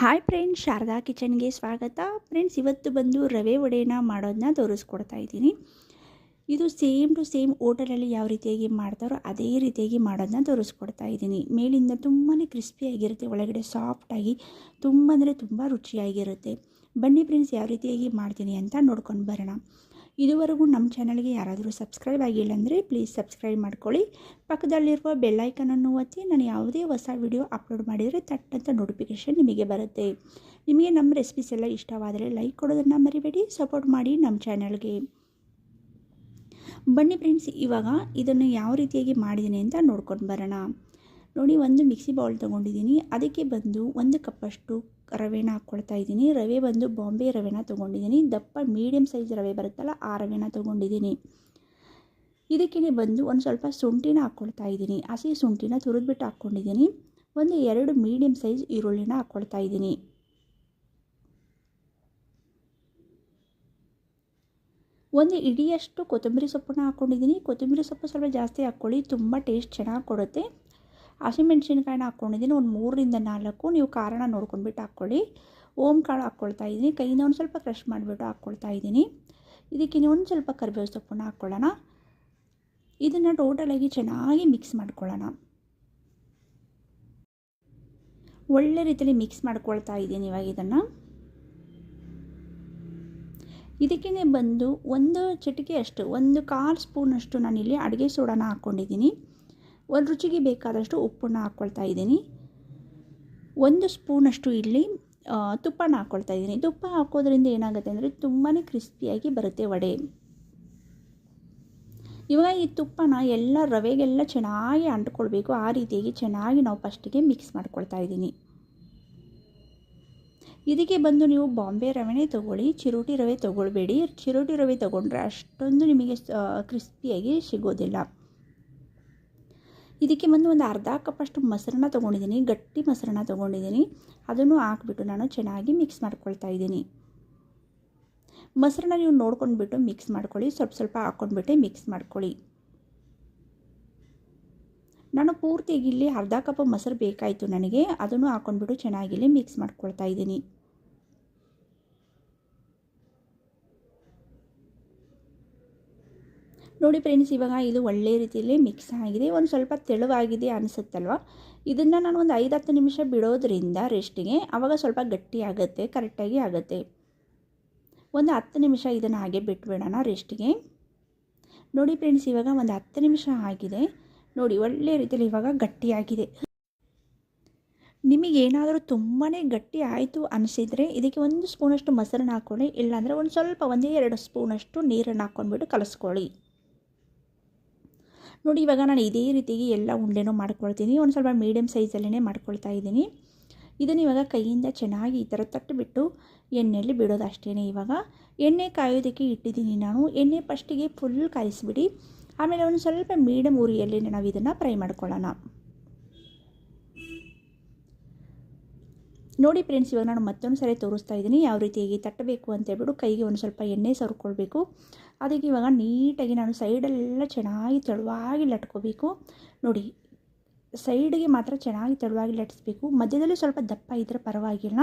Hi friends Sharada ಕಿಚನ್ಗೆ ಸ್ವಾಗತ. Friends ಇವತ್ತು ಬಂದು ರವೆ ವಡೆನ ಮಾಡೋದನ್ನ ತೋರಿಸ್ಕೊಡ್ತಾ ಇದ್ದೀನಿ. ಇದು ಸೇಮ್ ಟು ಸೇಮ್ ಹೋಟೆಲಲ್ಲಿ ಯಾವ ರೀತಿಯಾಗಿ ಮಾಡ್ತಾರೋ ಅದೇ ರೀತಿಯಾಗಿ ಮಾಡೋದನ್ನ ತೋರಿಸ್ಕೊಡ್ತಾ ಇದ್ದೀನಿ. ಮೇಲಿಂದ ತುಂಬಾ ಕ್ರಿಸ್ಪಿಯಾಗಿರುತ್ತೆ ಒಳಗಡೆ ಸಾಫ್ಟಾಗಿ ತುಂಬ ಅಂದರೆ ತುಂಬ ರುಚಿಯಾಗಿರುತ್ತೆ. ಬನ್ನಿ ಫ್ರೆಂಡ್ಸ್ ಯಾವ ರೀತಿಯಾಗಿ ಮಾಡ್ತೀನಿ ಅಂತ ನೋಡ್ಕೊಂಡು ಬರೋಣ. ಇದುವರೆಗೂ ನಮ್ಮ ಚಾನಲ್ಗೆ ಯಾರಾದರೂ ಸಬ್ಸ್ಕ್ರೈಬ್ ಆಗಿಲ್ಲ ಅಂದರೆ ಪ್ಲೀಸ್ ಸಬ್ಸ್ಕ್ರೈಬ್ ಮಾಡ್ಕೊಳ್ಳಿ. ಪಕ್ಕದಲ್ಲಿರುವ ಬೆಲ್ಲೈಕನನ್ನು ಒತ್ತಿ, ನಾನು ಯಾವುದೇ ಹೊಸ ವಿಡಿಯೋ ಅಪ್ಲೋಡ್ ಮಾಡಿದರೆ ತಟ್ಟಂತ ನೋಟಿಫಿಕೇಷನ್ ನಿಮಗೆ ಬರುತ್ತೆ. ನಿಮಗೆ ನಮ್ಮ ರೆಸಿಪೀಸ್ ಎಲ್ಲ ಇಷ್ಟವಾದರೆ ಲೈಕ್ ಕೊಡೋದನ್ನು ಮರಿಬೇಡಿ ಸಪೋರ್ಟ್ ಮಾಡಿ ನಮ್ಮ ಚಾನಲ್ಗೆ. ಬನ್ನಿ ಫ್ರೆಂಡ್ಸ್ ಇವಾಗ ಇದನ್ನು ಯಾವ ರೀತಿಯಾಗಿ ಮಾಡಿದ್ದೀನಿ ಅಂತ ನೋಡ್ಕೊಂಡು ಬರೋಣ. ನೋಡಿ, ಒಂದು ಮಿಕ್ಸಿ ಬೌಲ್ ತೊಗೊಂಡಿದ್ದೀನಿ. ಅದಕ್ಕೆ ಬಂದು ಒಂದು ಕಪ್ಪಷ್ಟು ರವೆನ ಹಾಕ್ಕೊಳ್ತಾ ಇದ್ದೀನಿ. ರವೆ ಬಂದು ಬಾಂಬೆ ರವೆನ ತೊಗೊಂಡಿದ್ದೀನಿ. ದಪ್ಪ ಮೀಡಿಯಮ್ ಸೈಜ್ ರವೆ ಬರುತ್ತಲ್ಲ, ಆ ರವೆನ ತೊಗೊಂಡಿದ್ದೀನಿ. ಇದಕ್ಕೇ ಬಂದು ಒಂದು ಸ್ವಲ್ಪ ಶುಂಠಿನ ಹಾಕ್ಕೊಳ್ತಾ ಇದ್ದೀನಿ. ಹಸಿ ಶುಂಠಿನ ತುರಿದ್ಬಿಟ್ಟು ಹಾಕ್ಕೊಂಡಿದ್ದೀನಿ. ಒಂದು ಎರಡು ಮೀಡಿಯಮ್ ಸೈಜ್ ಈರುಳ್ಳಿನ ಹಾಕ್ಕೊಳ್ತಾ ಇದ್ದೀನಿ. ಒಂದು ಇಡಿಯಷ್ಟು ಕೊತ್ತಂಬರಿ ಸೊಪ್ಪನ್ನ ಹಾಕ್ಕೊಂಡಿದ್ದೀನಿ. ಕೊತ್ತಂಬರಿ ಸೊಪ್ಪು ಸ್ವಲ್ಪ ಜಾಸ್ತಿ ಹಾಕ್ಕೊಳ್ಳಿ, ತುಂಬ ಟೇಸ್ಟ್ ಚೆನ್ನಾಗಿ ಕೊಡುತ್ತೆ. ಹಸಿಮೆಣ್ಸಿನ್ಕಾಯಿನ ಹಾಕ್ಕೊಂಡಿದ್ದೀನಿ. ಒಂದು ಮೂರರಿಂದ ನಾಲ್ಕು. ನೀವು ಕಾರಣ ನೋಡ್ಕೊಂಡ್ಬಿಟ್ಟು ಹಾಕ್ಕೊಳ್ಳಿ. ಓಮ್ ಕಾಳು ಹಾಕ್ಕೊಳ್ತಾ ಇದ್ದೀನಿ. ಕೈಯಿಂದ ಒಂದು ಸ್ವಲ್ಪ ಕ್ರಷ್ ಮಾಡಿಬಿಟ್ಟು ಹಾಕ್ಕೊಳ್ತಾ ಇದ್ದೀನಿ. ಇದಕ್ಕೆ ಒಂದು ಸ್ವಲ್ಪ ಕರಿಬೇವು ಸೊಪ್ಪನ್ನು ಹಾಕ್ಕೊಳ್ಳೋಣ. ಇದನ್ನು ಟೋಟಲಾಗಿ ಚೆನ್ನಾಗಿ ಮಿಕ್ಸ್ ಮಾಡ್ಕೊಳ್ಳೋಣ. ಒಳ್ಳೆ ರೀತಿಯಲ್ಲಿ ಮಿಕ್ಸ್ ಮಾಡ್ಕೊಳ್ತಾ ಇದ್ದೀನಿ ಇವಾಗ ಇದನ್ನು. ಇದಕ್ಕೇ ಬಂದು ಒಂದು ಚಿಟಿಕೆ ಅಷ್ಟು ಒಂದು ಕಾಲು ಸ್ಪೂನಷ್ಟು ನಾನಿಲ್ಲಿ ಅಡುಗೆ ಸೋಡಾನ ಹಾಕ್ಕೊಂಡಿದ್ದೀನಿ. ಒಂದು ರುಚಿಗೆ ಬೇಕಾದಷ್ಟು ಉಪ್ಪನ್ನು ಹಾಕ್ಕೊಳ್ತಾ ಇದ್ದೀನಿ. ಒಂದು ಸ್ಪೂನಷ್ಟು ಇಲ್ಲಿ ತುಪ್ಪನ ಹಾಕ್ಕೊಳ್ತಾ ಇದ್ದೀನಿ. ತುಪ್ಪ ಹಾಕೋದ್ರಿಂದ ಏನಾಗುತ್ತೆ ಅಂದರೆ ತುಂಬಾ ಕ್ರಿಸ್ಪಿಯಾಗಿ ಬರುತ್ತೆ ವಡೆ. ಇವಾಗ ಈ ತುಪ್ಪನ ಎಲ್ಲ ರವೆಗೆಲ್ಲ ಚೆನ್ನಾಗಿ ಅಂಟ್ಕೊಳ್ಬೇಕು. ಆ ರೀತಿಯಾಗಿ ಚೆನ್ನಾಗಿ ನಾವು ಫಸ್ಟಿಗೆ ಮಿಕ್ಸ್ ಮಾಡ್ಕೊಳ್ತಾ ಇದ್ದೀನಿ. ಇದಕ್ಕೆ ಬಂದು ನೀವು ಬಾಂಬೆ ರವೆನೇ ತೊಗೊಳ್ಳಿ, ಚಿರೋಟಿ ರವೆ ತೊಗೊಳ್ಬೇಡಿ. ಚಿರೋಟಿ ರವೆ ತೊಗೊಂಡ್ರೆ ಅಷ್ಟೊಂದು ನಿಮಗೆ ಕ್ರಿಸ್ಪಿಯಾಗಿ ಸಿಗೋದಿಲ್ಲ. ಇದಕ್ಕೆ ಬಂದು ಒಂದು ಅರ್ಧ ಕಪ್ಪಷ್ಟು ಮೊಸರನ್ನ ತೊಗೊಂಡಿದ್ದೀನಿ, ಗಟ್ಟಿ ಮೊಸರನ್ನ ತೊಗೊಂಡಿದ್ದೀನಿ. ಅದನ್ನು ಹಾಕ್ಬಿಟ್ಟು ನಾನು ಚೆನ್ನಾಗಿ ಮಿಕ್ಸ್ ಮಾಡ್ಕೊಳ್ತಾ ಇದ್ದೀನಿ. ಮೊಸರನ್ನ ನೀವು ನೋಡ್ಕೊಂಡ್ಬಿಟ್ಟು ಮಿಕ್ಸ್ ಮಾಡ್ಕೊಳ್ಳಿ, ಸ್ವಲ್ಪ ಸ್ವಲ್ಪ ಹಾಕ್ಕೊಂಡ್ಬಿಟ್ಟು ಮಿಕ್ಸ್ ಮಾಡ್ಕೊಳ್ಳಿ. ನಾನು ಪೂರ್ತಿಯಾಗಿ ಇಲ್ಲಿ ಅರ್ಧ ಕಪ್ ಮೊಸರು ಬೇಕಾಯಿತು ನನಗೆ, ಅದನ್ನು ಹಾಕ್ಕೊಂಡ್ಬಿಟ್ಟು ಚೆನ್ನಾಗಿಲ್ಲಿ ಮಿಕ್ಸ್ ಮಾಡ್ಕೊಳ್ತಾ ಇದ್ದೀನಿ. ನೋಡಿ ಫ್ರೆಂಡ್ಸ್, ಇವಾಗ ಇದು ಒಳ್ಳೆ ರೀತಿಯಲ್ಲಿ ಮಿಕ್ಸ್ ಆಗಿದೆ. ಒಂದು ಸ್ವಲ್ಪ ತೆಳುವಾಗಿದೆ ಅನಿಸುತ್ತಲ್ವ? ಇದನ್ನು ನಾನು ಒಂದು ಐದು ಹತ್ತು ನಿಮಿಷ ಬಿಡೋದ್ರಿಂದ ರೆಸ್ಟಿಗೆ ಆವಾಗ ಸ್ವಲ್ಪ ಗಟ್ಟಿ ಆಗುತ್ತೆ ಕರೆಕ್ಟಾಗಿ ಆಗುತ್ತೆ. ಒಂದು ಹತ್ತು ನಿಮಿಷ ಇದನ್ನು ಹಾಗೆ ಬಿಟ್ಬಿಡೋಣ ರೆಸ್ಟಿಗೆ ನೋಡಿ ಫ್ರೆಂಡ್ಸ್, ಇವಾಗ ಒಂದು ಹತ್ತು ನಿಮಿಷ ಆಗಿದೆ. ನೋಡಿ, ಒಳ್ಳೆ ರೀತಿಯಲ್ಲಿ ಇವಾಗ ಗಟ್ಟಿಯಾಗಿದೆ ನಿಮಗೇನಾದರೂ ತುಂಬಾ ಗಟ್ಟಿ ಆಯಿತು ಅನಿಸಿದರೆ ಇದಕ್ಕೆ ಒಂದು ಸ್ಪೂನಷ್ಟು ಮೊಸರನ್ನ ಹಾಕ್ಕೊಳ್ಳಿ. ಇಲ್ಲಾಂದರೆ ಒಂದು ಸ್ವಲ್ಪ, ಒಂದೇ ಎರಡು ಸ್ಪೂನಷ್ಟು ನೀರನ್ನು ಹಾಕ್ಕೊಂಡ್ಬಿಟ್ಟು ಕಲಿಸ್ಕೊಳ್ಳಿ. ನೋಡಿ, ಇವಾಗ ನಾನು ಇದೇ ರೀತಿಯಾಗಿ ಎಲ್ಲ ಉಂಡೆನೂ ಮಾಡ್ಕೊಳ್ತೀನಿ. ಒಂದು ಸ್ವಲ್ಪ ಮೀಡಿಯಮ್ ಸೈಜಲ್ಲೇ ಮಾಡ್ಕೊಳ್ತಾ ಇದ್ದೀನಿ. ಇದನ್ನು ಇವಾಗ ಕೈಯಿಂದ ಚೆನ್ನಾಗಿ ಈ ಥರ ತಟ್ಟುಬಿಟ್ಟು ಎಣ್ಣೆಯಲ್ಲಿ ಬಿಡೋದು ಅಷ್ಟೇ ಇವಾಗ. ಎಣ್ಣೆ ಕಾಯೋದಕ್ಕೆ ಇಟ್ಟಿದ್ದೀನಿ ನಾನು. ಎಣ್ಣೆ ಫಸ್ಟಿಗೆ ಫುಲ್ ಕಾಯಿಸ್ಬಿಡಿ. ಆಮೇಲೆ ಒಂದು ಸ್ವಲ್ಪ ಮೀಡಿಯಮ್ ಉರಿಯಲ್ಲಿ ನಾವು ಇದನ್ನು ಫ್ರೈ ಮಾಡ್ಕೊಳ್ಳೋಣ. ನೋಡಿ ಫ್ರೆಂಡ್ಸ್ ಇವಾಗ ನಾನು ಮತ್ತೊಂದು ಸರಿ ತೋರಿಸ್ತಾ ಇದ್ದೀನಿ. ಯಾವ ರೀತಿಯಾಗಿ ತಟ್ಟಬೇಕು ಅಂತ ಹೇಳ್ಬಿಟ್ಟು ಕೈಗೆ ಒಂದು ಸ್ವಲ್ಪ ಎಣ್ಣೆ ಸರ್ಕೊಳ್ಬೇಕು. ಅದಕ್ಕೆ ಇವಾಗ ನೀಟಾಗಿ ನಾನು ಸೈಡಲ್ಲೆಲ್ಲ ಚೆನ್ನಾಗಿ ತೆಳುವಾಗಿ ಲಟ್ಕೋಬೇಕು. ನೋಡಿ ಸೈಡ್ಗೆ ಮಾತ್ರ ಚೆನ್ನಾಗಿ ತೆಳುವಾಗಿ ಲಟ್ಟಿಸ್ಬೇಕು ಮಧ್ಯದಲ್ಲಿ ಸ್ವಲ್ಪ ದಪ್ಪ ಇದ್ದರೆ ಪರವಾಗಿಲ್ಲ.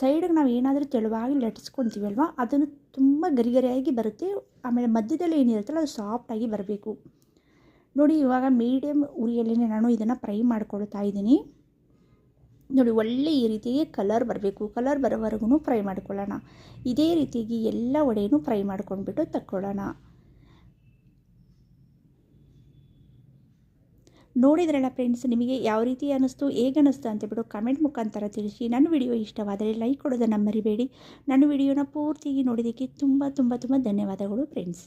ಸೈಡಿಗೆ ನಾವು ಏನಾದರೂ ತೆಳುವಾಗಿ ಲಟ್ಟಿಸ್ಕೊತೀವಲ್ವ ಅದನ್ನು ತುಂಬ ಗರಿಗರಿಯಾಗಿ ಬರುತ್ತೆ. ಆಮೇಲೆ ಮಧ್ಯದಲ್ಲಿ ಏನಿರುತ್ತಲ್ಲ, ಅದು ಸಾಫ್ಟಾಗಿ ಬರಬೇಕು. ನೋಡಿ, ಇವಾಗ ಮೀಡಿಯಮ್ ಉರಿಯಲ್ಲೇ ನಾನು ಇದನ್ನು ಫ್ರೈ ಮಾಡ್ಕೊಳ್ತಾ ಇದ್ದೀನಿ. ನೋಡಿ, ಒಳ್ಳೆ ಈ ರೀತಿಯಾಗಿ ಕಲರ್ ಬರಬೇಕು. ಕಲರ್ ಬರೋವರೆಗೂ ಫ್ರೈ ಮಾಡ್ಕೊಳ್ಳೋಣ. ಇದೇ ರೀತಿಯಾಗಿ ಎಲ್ಲ ವಡೆಯೂ ಫ್ರೈ ಮಾಡ್ಕೊಂಡ್ಬಿಟ್ಟು ತಕ್ಕೊಳ್ಳೋಣ. ನೋಡಿದ್ರಲ್ಲ ಫ್ರೆಂಡ್ಸ್ ನಿಮಗೆ ಯಾವ ರೀತಿ ಅನ್ನಿಸ್ತು, ಹೇಗೆ ಅನ್ನಿಸ್ತು ಅಂತೇಳ್ಬಿಟ್ಟು ಕಮೆಂಟ್ ಮುಖಾಂತರ ತಿಳಿಸಿ. ನನ್ನ ವಿಡಿಯೋ ಇಷ್ಟವಾದರೆ ಲೈಕ್ ಕೊಡೋದನ್ನು ಮರಿಬೇಡಿ. ನನ್ನ ವಿಡಿಯೋನ ಪೂರ್ತಿಯಾಗಿ ನೋಡಿದ್ದಕ್ಕೆ ತುಂಬ ತುಂಬ ತುಂಬ ಧನ್ಯವಾದಗಳು ಫ್ರೆಂಡ್ಸ್